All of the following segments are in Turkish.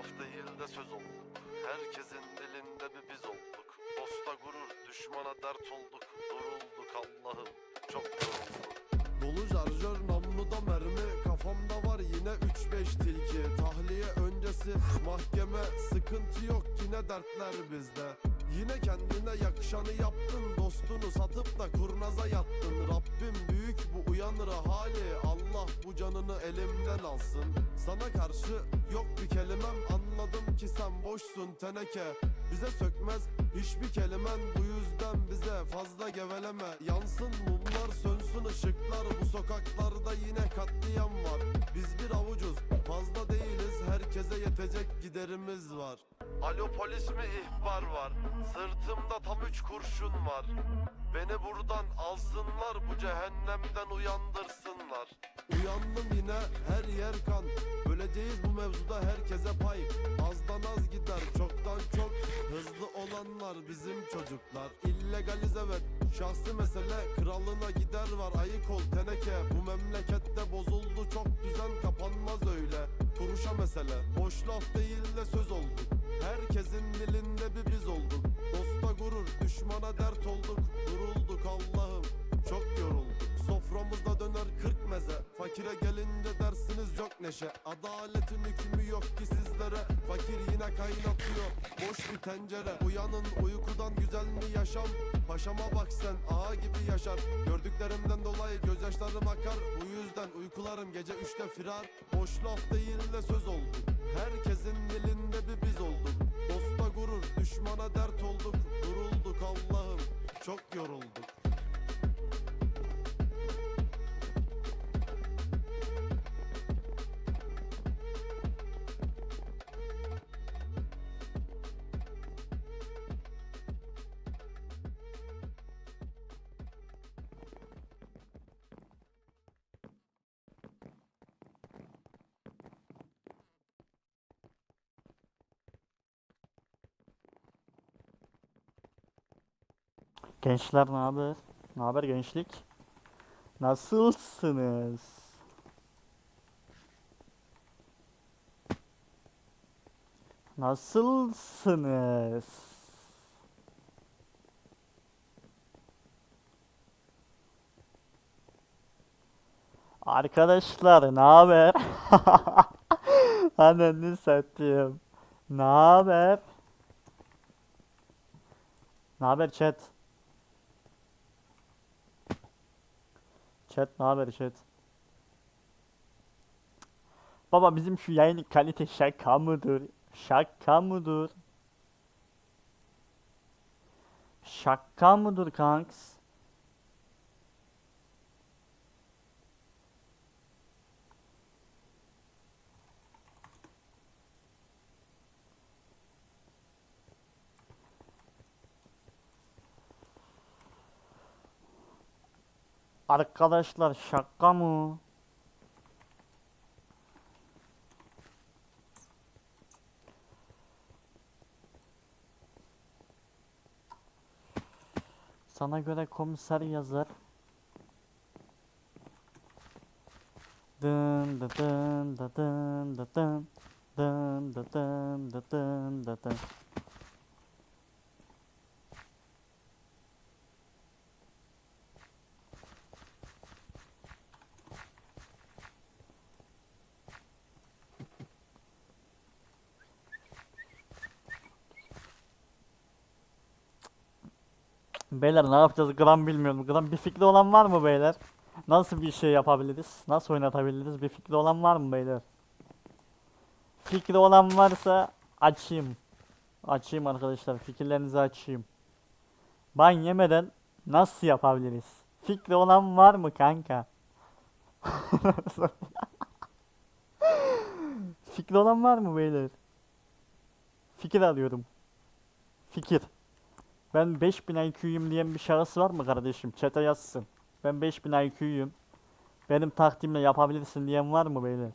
laf değil de söz olduk. Herkesin dilinde bir biz olduk. Dosta gurur, düşmana dert olduk. Durulduk Allah'ım, çok yorulduk. Dolu şarjör namluda mermi Kafamda var yine 3-5 tilki Tahliye öncesi mahkeme Sıkıntı yok yine dertler bizde Yine kendine yakışanı yaptın Dostunu satıp da kurnaza yattın Rabbim büyük bu uyanır hali Allah bu canını elimden alsın Sana karşı yok bir kelimem Anladım ki sen boşsun teneke Bize sökmez hiçbir kelimen. Bu yüzden bize fazla geveleme. Yansın mumlar sönsün ışıklar. Bu sokaklarda yine katliam var. Biz bir avucuz fazla değiliz. Herkese yetecek giderimiz var. Alo polis mi? İhbar var. Sırtımda tam üç kurşun var. Beni buradan alsınlar Bu cehennemden uyandırsınlar. Uyandım yine her yer kan. Öleceğiz bu mevzuda herkese pay. Azdan az gider çoktan çok Hızlı olanlar bizim çocuklar. İllegaliz evet şahsi mesele Kralına gider var. Ayık ol teneke. Bu memlekette bozuldu. Çok düzen kapanmaz öyle. Kuruşa mesele. Boş laf değil de söz olduk Herkesin dilinde bir biz olduk. Dosta gurur düşmana dert olduk. Durulduk Allah'ım. Çok yorulduk Soframızda döner kırk meze. Fakire gelince dersiniz yok neşe. Adaletin hükmü yok ki sizlere. Fakir yine kaynatıyor boş bir tencere. Uyanın uykudan güzel mi yaşam? Paşama bak sen ağa gibi yaşar. Gördüklerimden dolayı gözyaşlarım akar. Bu yüzden uykularım gece üçte firar. Boş laf değil de söz oldu. Herkesin dilinde bir biz olduk. Dosta gurur düşmana dert olduk. Durulduk Allah'ım çok yorulduk Gençler ne haber? Ne haber gençlik? Nasılsınız? Nasılsınız? Arkadaşlar ne haber? Ananı satayım. Ne haber? Ne haber chat? Chat ne haber chat? Baba bizim şu yayın kalite şaka mıdır? Şaka mıdır? Şaka mıdır kanks? Arkadaşlar şaka mı? Sana göre komiser yazar. Dın dı dın dı dın dı dın dın dı dın dı dın dı dın. Beyler ne yapacağız gram bilmiyorum. Gram bir fikri olan var mı beyler? Nasıl bir şey yapabiliriz? Nasıl oynatabiliriz? Bir fikri olan var mı beyler? Fikri olan varsa açayım. Açayım arkadaşlar. Fikirlerinizi açayım. Ban yemeden nasıl yapabiliriz? Fikri olan var mı kanka? Fikri olan var mı beyler? Fikir alıyorum. Fikir. Ben 5000 IQ'yum diyen bir şahıs var mı kardeşim? Chat'e yazsın. Ben 5000 IQ'yum. Benim takdimle yapabilirsin diyen var mı beyler?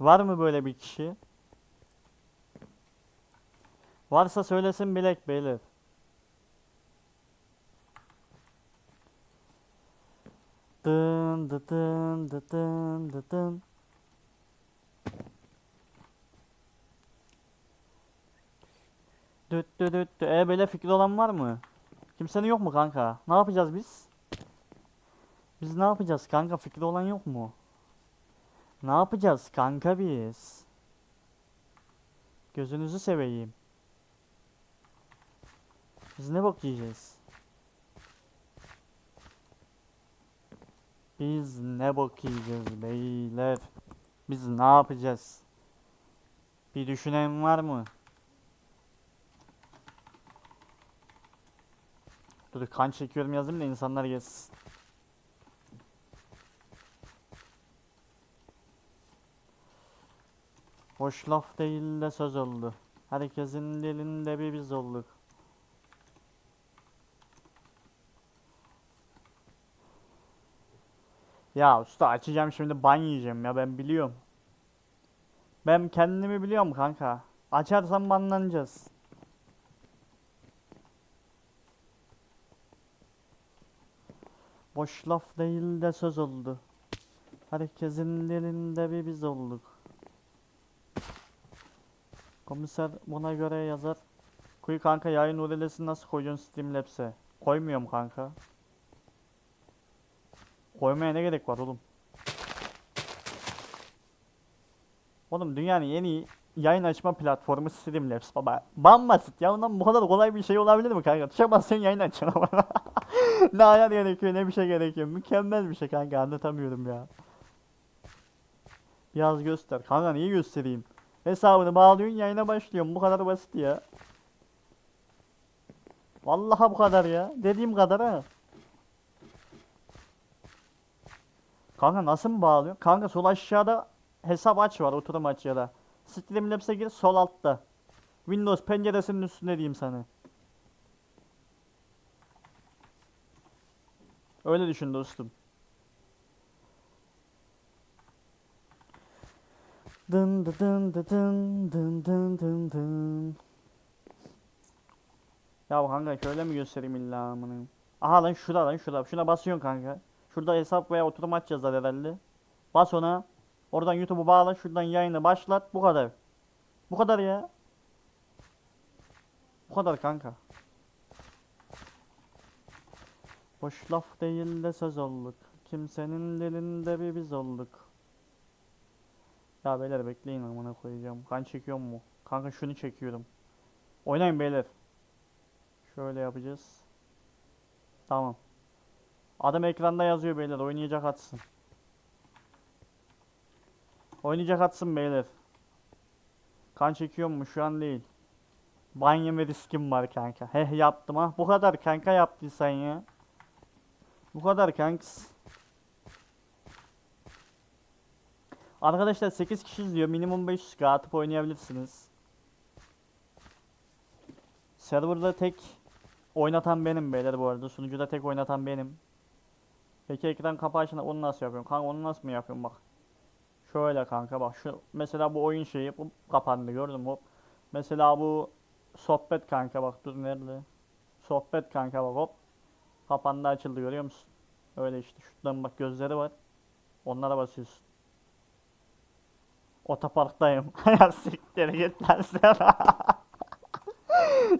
Var mı böyle bir kişi? Varsa söylesin bilek beyler. Dın dı dın dı dın dı dın. Düt düt düt. E böyle fikri olan var mı? Kimsenin yok mu kanka? Ne yapacağız biz? Biz ne yapacağız kanka? Fikri olan yok mu? Ne yapacağız kanka biz? Gözünüzü seveyim. Biz ne bok yiyeceğiz? Biz ne bok yiyeceğiz beyler? Biz ne yapacağız? Bir düşünen var mı? Dur kan çekiyorum yazayım da insanlar gelsin. Boş laf değil de söz oldu. Herkesin dilinde bir biz olduk. Ya usta açacağım şimdi ban yiyeceğim ya ben biliyorum. Ben kendimi biliyorum kanka. Açarsam banlanacağız. Boş laf değil de söz oldu. Herkesin dilinde bir biz olduk. Komiser buna göre yazar. Kuyu kanka yayın URL'sini nasıl koyuyorsun Streamlabs'e? Koymuyorum kanka. Koymaya ne gerek var oğlum? Oğlum dünyanın en iyi yayın açma platformu Streamlabs baba. Bambasit ya ondan bu kadar kolay bir şey olabilir mi kanka? Tuşa basacaksın yayın ama. ne gerekiyor ne bir şey gerekiyor. Mükemmel bir şey kanka anlatamıyorum ya. Biraz göster. Kanka niye göstereyim? Hesabını bağlıyorsun yayına başlıyorsun. Bu kadar basit ya. Vallahi bu kadar ya. Dediğim kadar ha. Kanka nasıl mı bağlıyor? Kanka sol aşağıda hesap aç var oturum aç ya da. Streamlabs'e gir sol altta. Windows penceresinin üstünde diyeyim sana. Öyle düşün dostum. Dın dı dın dı dın dın dın dın dın. Ya kanka şöyle mi göstereyim illa amına? Aha lan şurada lan şurada. Şuna basıyorsun kanka. Şurada hesap veya oturum aç yazar herhalde. Bas ona. Oradan YouTube'u bağla. Şuradan yayını başlat. Bu kadar. Bu kadar ya. Bu kadar kanka. Boş laf değil de söz olduk. Kimsenin dilinde bir biz olduk. Ya beyler bekleyin amına koyacağım. Kan çekiyor mu? Kanka şunu çekiyorum. Oynayın beyler. Şöyle yapacağız. Tamam. Adam ekranda yazıyor beyler. Oynayacak atsın. Oynayacak atsın beyler. Kan çekiyor mu? Şu an değil. Ban yeme riskim var kanka. Heh yaptım ha. Bu kadar kanka yaptıysan ya. Bu kadar kanks. Arkadaşlar 8 kişi izliyor. Minimum 500k atıp oynayabilirsiniz. Serverda tek oynatan benim beyler bu arada. Sunucuda tek oynatan benim. Peki ekran kapağını onu nasıl yapıyorum? Kanka onu nasıl mı yapıyorum bak. Şöyle kanka bak şu mesela bu oyun şeyi bu kapandı gördün mü? Hop. Mesela bu sohbet kanka bak dur nerede? Sohbet kanka bak hop. Kapandı açıldı görüyor musun? Öyle işte şuradan bak gözleri var. Onlara basıyorsun. Otoparktayım. ya siktir git lan sen.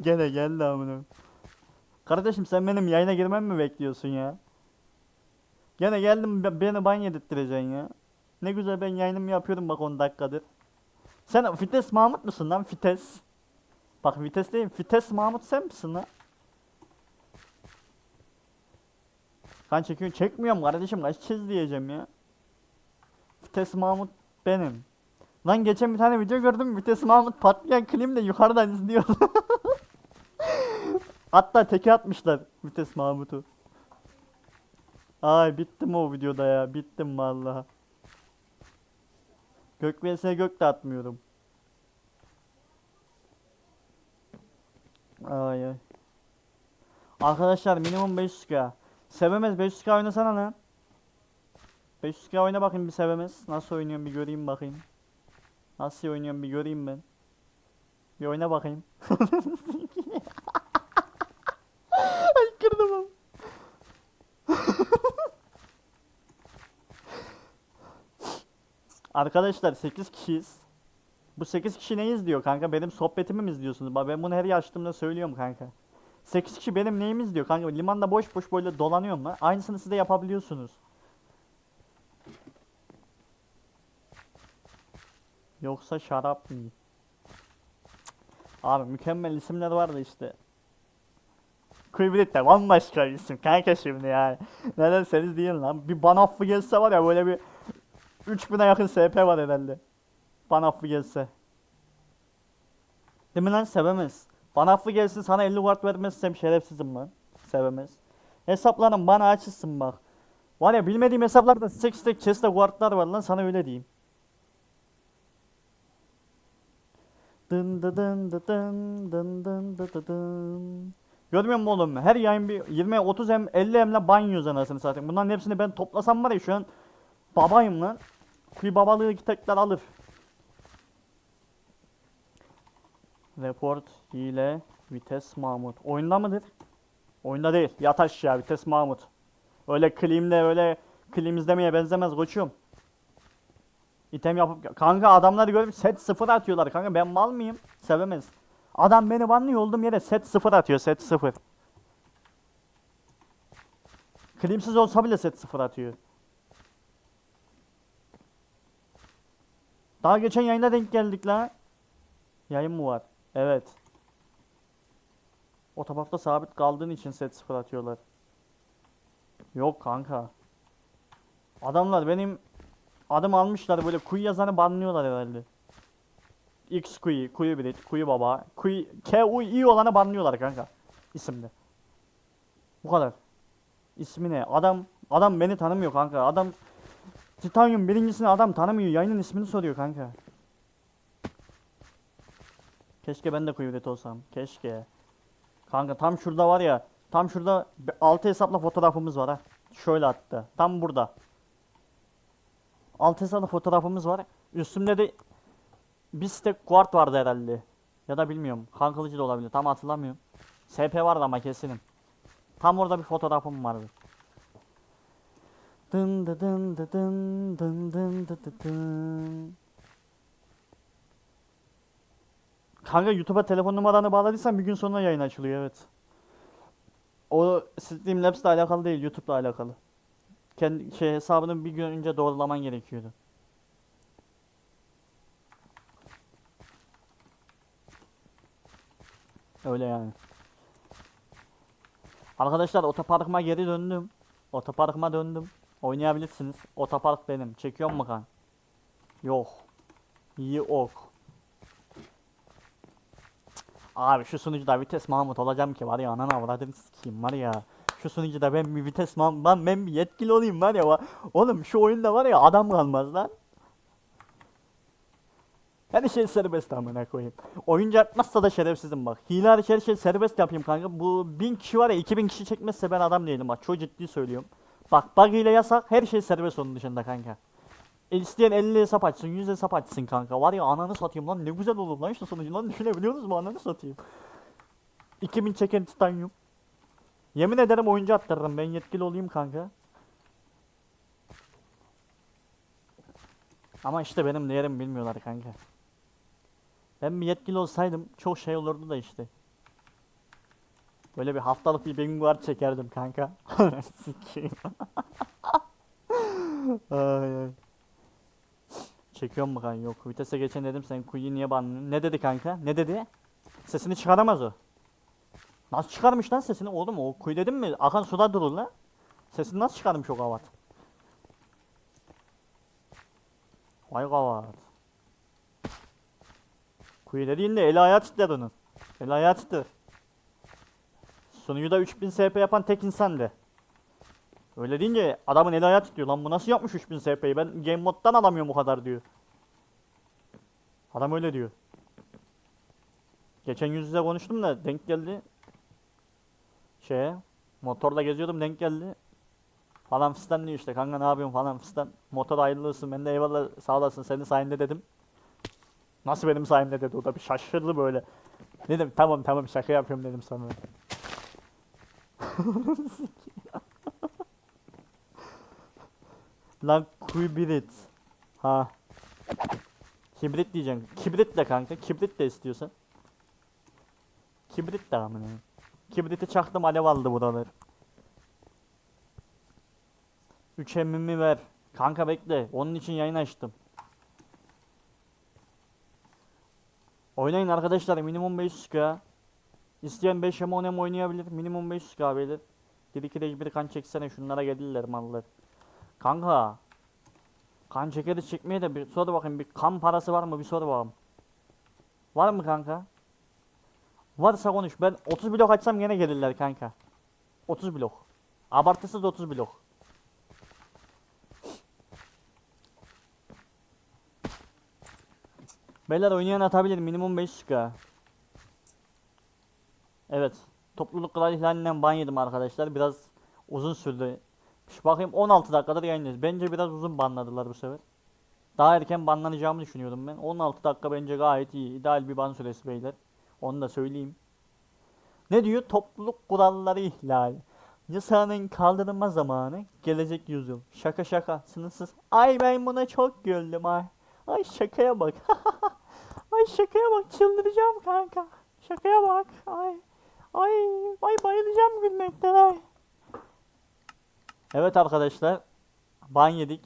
Gene geldi amına. Kardeşim sen benim yayına girmemi mi bekliyorsun ya? Gene geldim be- beni ban yedirttireceksin ya. Ne güzel ben yayınımı yapıyorum bak 10 dakikadır. Sen Fites Mahmut musun lan Fites? Bak Vites değil Fites Mahmut sen misin lan? Kan çekiyorsun çekmiyorum kardeşim kaç çiz diyeceğim ya. Vites Mahmut benim. Lan geçen bir tane video gördüm Vites Mahmut patlayan klimle yukarıdan izliyor. Hatta teke atmışlar Vites Mahmut'u. Ay bittim o videoda ya. Bittim vallahi. Gök vs gök de atmıyorum. Ay ay. Arkadaşlar minimum 500k. Sevemez 500k oynasana lan. 500k oyna bakayım bir sevemez. Nasıl oynuyorum bir göreyim bakayım. Nasıl oynuyorum bir göreyim ben. Bir oyna bakayım. Ay kırdım. Arkadaşlar 8 kişiyiz. Bu 8 kişi ne izliyor kanka? Benim sohbetimi mi izliyorsunuz? Ben bunu her açtığımda söylüyorum kanka. 8 kişi benim neyimi izliyor kanka? Limanda boş boş böyle dolanıyorum lan. Aynısını siz de yapabiliyorsunuz. Yoksa şarap mı? Abi mükemmel isimler var da işte. Kıybrit de bambaşka bir isim kanka şimdi yani. Neden seniz değil lan. Bir ban affı gelse var ya böyle bir 3000'e yakın SP var herhalde. Ban affı gelse. Değil mi lan sevemez. Ban affı gelsin sana 50 ward vermezsem şerefsizim lan. Sevemez. Hesaplarım bana açılsın bak. Var ya bilmediğim hesaplarda stack stack chest'te wardlar var lan sana öyle diyeyim. Dın dı dın dı dın dın dın dı dı dın. Görmüyor musun oğlum? Her yayın bir 20 30 hem 50 hemle ban yiyoruz anasını satayım. Bunların hepsini ben toplasam var ya şu an babayım lan. Kuyu babalığı tekrar alır. Report, hile, vites Mahmut. Oyunda mıdır? Oyunda değil. Yat aşağı vites Mahmut. Öyle klimle öyle klim izlemeye benzemez koçum. İtem yapıp kanka adamları görüp set sıfır atıyorlar kanka ben mal mıyım? Sevemez. Adam beni banlıyor olduğum yere set sıfır atıyor set sıfır. Klimsiz olsa bile set sıfır atıyor. Daha geçen yayında denk geldik la. Yayın mı var? Evet. Otoparkta sabit kaldığın için set sıfır atıyorlar. Yok kanka. Adamlar benim adım almışlar böyle kuyu yazanı banlıyorlar herhalde. X kuyu, kuyu bilet, kuyu baba, kuyu K U I olanı banlıyorlar kanka isimde. Bu kadar. İsmi ne? Adam adam beni tanımıyor kanka. Adam Titanium birincisini adam tanımıyor. Yayının ismini soruyor kanka. Keşke ben de bilet olsam. Keşke. Kanka tam şurada var ya. Tam şurada 6 hesapla fotoğrafımız var ha. Şöyle attı. Tam burada. 6 hesapla fotoğrafımız var. Üstümde de bir stack guard vardı herhalde. Ya da bilmiyorum. Kan da olabilir. Tam hatırlamıyorum. SP vardı ama kesinim. Tam orada bir fotoğrafım vardı. Dın dı dın dı dın dın dın dı dı dın. Kanka YouTube'a telefon numaranı bağladıysan bir gün sonra yayın açılıyor evet. O Streamlabs'le alakalı değil, YouTube'la alakalı. Kendi şey hesabını bir gün önce doğrulaman gerekiyordu. Öyle yani. Arkadaşlar otoparkıma geri döndüm. Otoparkıma döndüm. Oynayabilirsiniz. Otopark benim. Çekiyor mu kan? Yok. İyi ok. Abi şu sunucuda vites Mahmut olacağım ki var ya anana avradını sikeyim var ya. Şu sunucuda ben bir vites Mahmut ben, ben bir yetkili olayım var ya. Oğlum şu oyunda var ya adam kalmaz lan. Her şey serbest amına koyayım. Oyuncu atmazsa da şerefsizim bak. Hile hariç her şey serbest yapayım kanka. Bu 1000 kişi var ya 2000 kişi çekmezse ben adam değilim bak. Çok ciddi söylüyorum. Bak bug ile yasak her şey serbest onun dışında kanka. E, İsteyen 50 hesap açsın 100 hesap açsın kanka. Var ya ananı satayım lan ne güzel olur lan şu sonucu lan düşünebiliyor musunuz mu ananı satayım. 2000 çeken titanyum. Yemin ederim oyuncu attırırım ben yetkili olayım kanka. Ama işte benim değerimi bilmiyorlar kanka. Ben bir yetkili olsaydım çok şey olurdu da işte. Böyle bir haftalık bir bingo var çekerdim kanka. Sikeyim. ay ay. Çekiyor mu kanka? Yok. Vitese geçen dedim sen kuyu niye banlıyorsun? Ne dedi kanka? Ne dedi? Sesini çıkaramaz o. Nasıl çıkarmış lan sesini? Oğlum o kuyu dedim mi? Akan suda durur lan. Sesini nasıl çıkarmış o kavat? Vay kavat. Kuyu dediğinde eli ayağı titrer onun. Eli ayağı titrer. Sunucuda 3000 SP yapan tek insan de. Öyle deyince adamın eli ayağı titriyor. Lan bu nasıl yapmış 3000 SP'yi? Ben game moddan alamıyorum bu kadar diyor. Adam öyle diyor. Geçen yüz yüze konuştum da denk geldi. Şeye motorla geziyordum denk geldi. Falan fistan diyor işte kanka ne yapıyorsun falan fistan. Motor hayırlı olsun ben de eyvallah sağ olasın senin sayende dedim. Nasıl benim sayemde dedi o da bir şaşırdı böyle. Dedim tamam tamam şaka yapıyorum dedim sonra. Lan Kuybrit. Ha. Kibrit diyeceksin. Kibrit de kanka. Kibrit de istiyorsan. Kibrit de amına. Kibriti çaktım alev aldı buralar. Üç emmimi ver. Kanka bekle. Onun için yayın açtım. Oynayın arkadaşlar. Minimum 500k. İsteyen 5 hem 10 hem oynayabilir. Minimum 500k beyler. 1 2 de bir kan çeksene. Şunlara gelirler mallar. Kanka. Kan çekeri çekmeye de bir sor bakayım. Bir kan parası var mı? Bir sor bakalım. Var mı kanka? Varsa konuş. Ben 30 blok açsam gene gelirler kanka. 30 blok. Abartısız 30 blok. Beyler oynayan atabilir minimum 500k. Evet. Topluluk kural ihlalinden ban yedim arkadaşlar. Biraz uzun sürdü. Şu bakayım 16 dakikadır yayındayız. Bence biraz uzun banladılar bu sefer. Daha erken banlanacağımı düşünüyordum ben. 16 dakika bence gayet iyi. İdeal bir ban süresi beyler. Onu da söyleyeyim. Ne diyor? Topluluk kuralları ihlali. Yasağının kaldırılma zamanı gelecek yüzyıl. Şaka şaka sınırsız. Ay ben buna çok güldüm ay. Ay şakaya bak. ay şakaya bak çıldıracağım kanka. Şakaya bak. Ay. Ay. Ay bayılacağım gülmekten ay. Evet arkadaşlar. Ban yedik.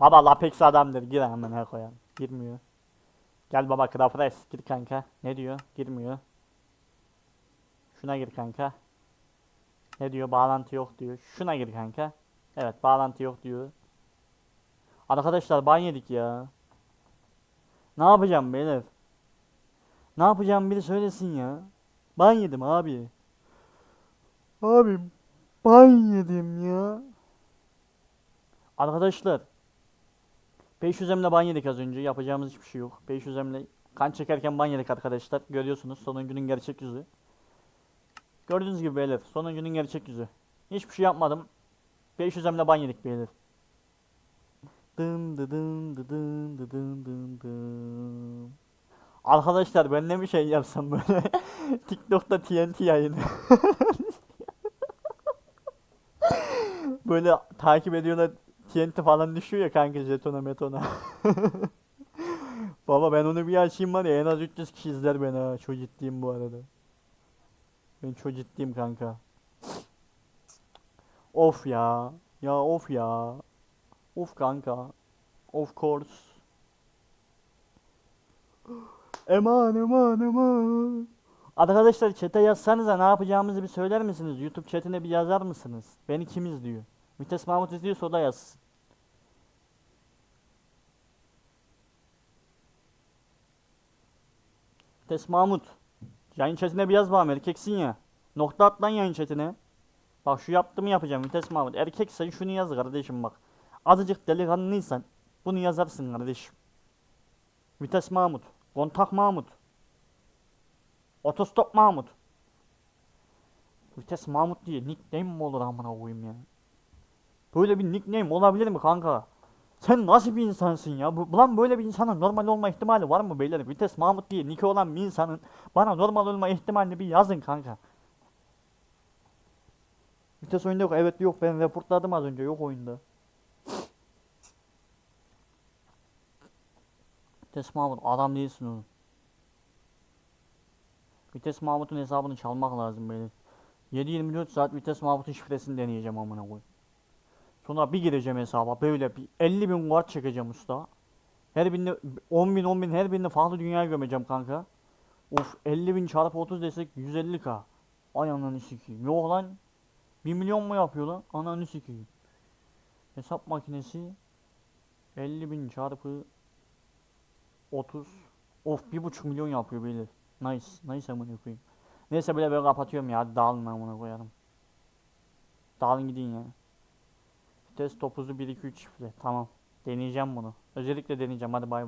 Baba Lapex adamdır. Gir amına koyalım. Girmiyor. Gel baba Krafres. Gir kanka. Ne diyor? Girmiyor. Şuna gir kanka. Ne diyor? Bağlantı yok diyor. Şuna gir kanka. Evet bağlantı yok diyor. Arkadaşlar ban yedik ya. Ne yapacağım beyler? Ne yapacağım biri söylesin ya. Ban yedim abi. Abim ban yedim ya. Arkadaşlar 500 emle ban yedik az önce. Yapacağımız hiçbir şey yok. 500 emle kan çekerken ban yedik arkadaşlar. Görüyorsunuz sonuncunun gerçek yüzü. Gördüğünüz gibi beyler sonuncunun gerçek yüzü. Hiçbir şey yapmadım. 500 emle ban yedik beyler. Dın dı dın dı dın dı dın dın dın. Arkadaşlar ben ne bir şey yapsam böyle TikTok'ta TNT yayını. böyle takip ediyorlar TNT falan düşüyor ya kanka jetona metona. Baba ben onu bir açayım var ya en az 300 kişi izler beni ha. Çok ciddiyim bu arada. Ben çok ciddiyim kanka. Of ya. Ya of ya. Of kanka. Of course. Eman eman eman. Arkadaşlar chat'e yazsanıza ne yapacağımızı bir söyler misiniz? YouTube chat'ine bir yazar mısınız? Beni kim izliyor? Vites Mahmut izliyorsa o da yazsın. Vites Mahmut. Yayın chatine bir yaz bakalım erkeksin ya. Nokta at lan yayın chatine. Bak şu yaptığımı yapacağım Vites Mahmut. Erkeksen şunu yaz kardeşim bak. Azıcık delikanlıysan bunu yazarsın kardeşim. Vites Mahmut. Kontak Mahmut. Otostop Mahmut. Vites Mahmut diye nickname mi olur amına koyayım ya? Böyle bir nickname olabilir mi kanka? Sen nasıl bir insansın ya? Bu, lan böyle bir insanın normal olma ihtimali var mı beyler? Vites Mahmut diye nick olan bir insanın bana normal olma ihtimalini bir yazın kanka. Vites oyunda yok. Evet yok ben reportladım az önce yok oyunda. Vites Mahmut adam değilsin oğlum. Vites Mahmut'un hesabını çalmak lazım benim. 7-24 saat Vites Mahmut'un şifresini deneyeceğim amına koyayım. Sonra bir gireceğim hesaba böyle bir 50 bin kart çekeceğim usta. Her birine 10 bin 10 bin her birine farklı dünyaya gömeceğim kanka. Of 50 bin çarpı 30 desek 150k. Ay ananı sikeyim. Yok lan. 1 milyon mu yapıyor lan? Ananı sikeyim. Hesap makinesi 50 bin çarpı 30 Of 1.5 milyon yapıyor beyler. Nice. Nice amına koyayım. Neyse böyle ben kapatıyorum ya. Dağılın amına koyarım. Dağılın gidin ya. Test topuzu 1 2 3 çiftle. Tamam. Deneyeceğim bunu. Özellikle deneyeceğim. Hadi bay bay.